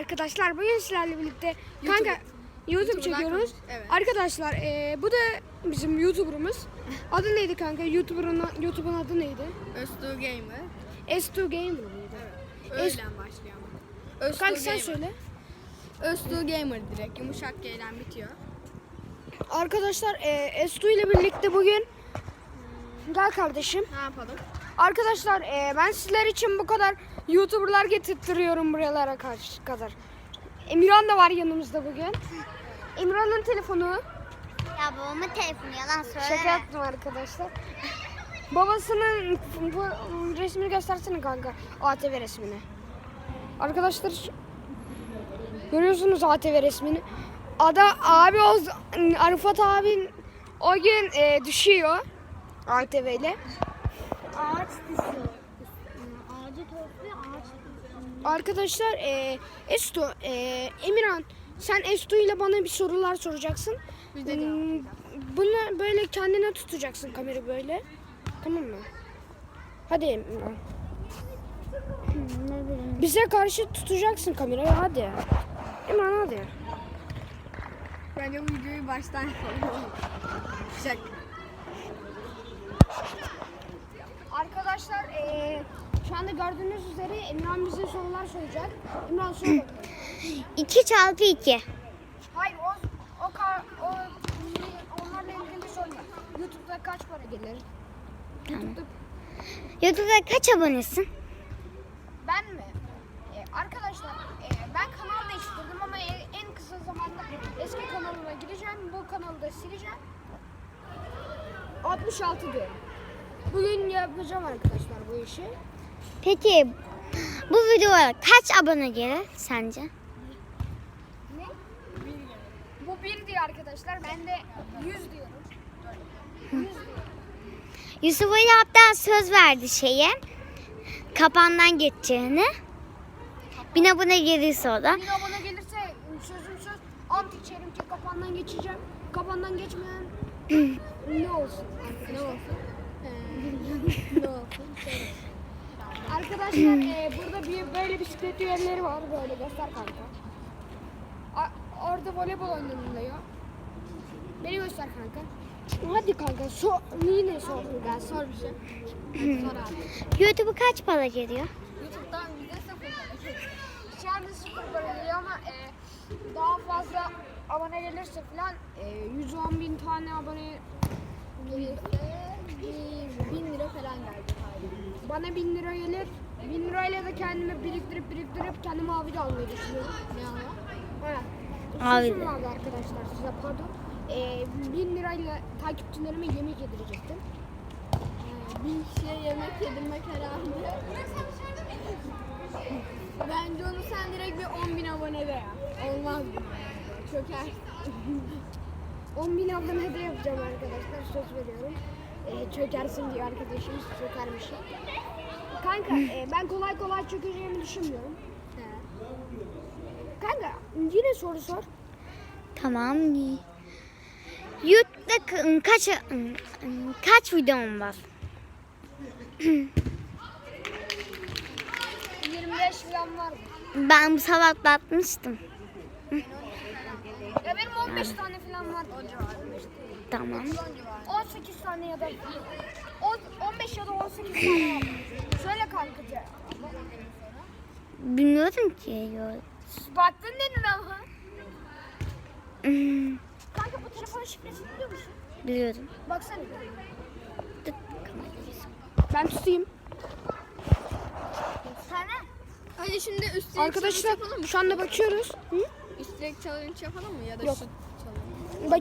arkadaşlar. Bugün sizlerle birlikte kanka YouTube YouTube'dan çekiyoruz. evet. Arkadaşlar eee, bu da bizim YouTuber'ımız. Adı neydi kanka? YouTuber'ın YouTube'un adı neydi? Öztuğ Gamer. S2 Gamer mıydı? Öyle başlıyor ama. Kanka sen Gamer. söyle. Öztuğ Gamer direkt. Yumuşak G ile bitiyor. Arkadaşlar eee, S2 ile birlikte bugün Gel kardeşim. Ne yapalım? Arkadaşlar eee, ben sizler için bu kadar YouTuber'lar getirtiyorum buralara karşı kadar. Emirhan da var yanımızda bugün. Emirhan'ın telefonu. Ya babamın telefonu yalan söyleme. Şaka yaptım arkadaşlar. Babasının bu resmini göstersene kanka. ATV resmini. Arkadaşlar görüyorsunuz ATV resmini. Ada abi o Arifat abin o gün e, düşüyor ATV ile. Ağaç düşüyor. Ağacı topluyor ağaç Arkadaşlar e, Estu, e, Emirhan sen Estu ile bana bir sorular soracaksın. Biz de Hmm, Bunu böyle kendine tutacaksın kamera böyle. Tamam mı? Hadi Emirhan. Bize karşı tutacaksın kamerayı hadi. Emirhan hadi. Bence bu videoyu baştan yapalım. Şaka. Arkadaşlar e, şu anda Emirhan bize sorular soracak. Emirhan sor bakalım. 2 çarpı 2. Hayır o o, kar, o onlarla ilgili sorular. YouTube'da kaç para gelir? YouTube'da YouTube'da kaç abonesin? Ben mi? Ee, arkadaşlar e, ben kanal değiştirdim ama e- en kısa zamanda eski kanalıma gireceğim. Bu kanalı da sileceğim. 66 diyorum. Bugün yapacağım arkadaşlar bu işi. Peki bu videoya kaç abone gelir sence? Ne? Bu bir diyor arkadaşlar. Ben de 100 diyorum. 100 diyorum. Yusuf Ali hatta söz verdi şeye. Kapandan geçeceğini. Bin abone gelirse o da. Bir abone gelirse sözüm söz ant içerim ki kapandan geçeceğim. Kapandan geçmeyen ne olsun? Ne olsun? ne olsun? Arkadaşlar e, burada bir böyle bisiklet yerleri var böyle göster kanka. A- orada voleybol oynanılıyor. Beni göster kanka. Hadi kanka so yine sor gel sor bir şey. Hadi sor abi. YouTube'a kaç para geliyor? YouTube'dan bize sıfır. Şu anda sıfır para geliyor ama e, daha fazla abone gelirse falan e, 110 bin tane abone Gelirse bin lira falan gelecek. Bana 1000 lira gelir. 1000 lirayla da kendime biriktirip biriktirip kendime de almayı düşünüyorum. Ne ama? Evet. Abi Sözüm de. vardı arkadaşlar size pardon. Ee, 1000 lirayla takipçilerime yemek yedirecektim. Ee, bin kişiye yemek yedirmek herhalde. Bence onu sen direkt bir 10 bin abonede ya. Olmaz mı? Çöker. 10 bin abone de yapacağım arkadaşlar söz veriyorum. Çökersin diyor arkadaşımız çökermiş. Kanka e, ben kolay kolay çökeceğimi düşünmüyorum. He. Kanka yine soru sor. Tamam. YouTube'da ka- kaç kaç videom var? 25 falan var mı? Ben bu sabah bakmıştım. Ya benim 15 tane falan var. Tamam. 18 tane ya da on- 15 ya da 18 tane var. Söyle kanka. Bilmiyorum ki. Baktın dedin ama. Hmm, Kanka bu telefon şifresini biliyor musun? Biliyorum. Baksana. Tık. Ben tutayım. Sana. Hadi şimdi üst direk Arkadaşlar şu anda bakıyoruz. Hı? Üst direk challenge yapalım mı ya da Yok. şu challenge? Bak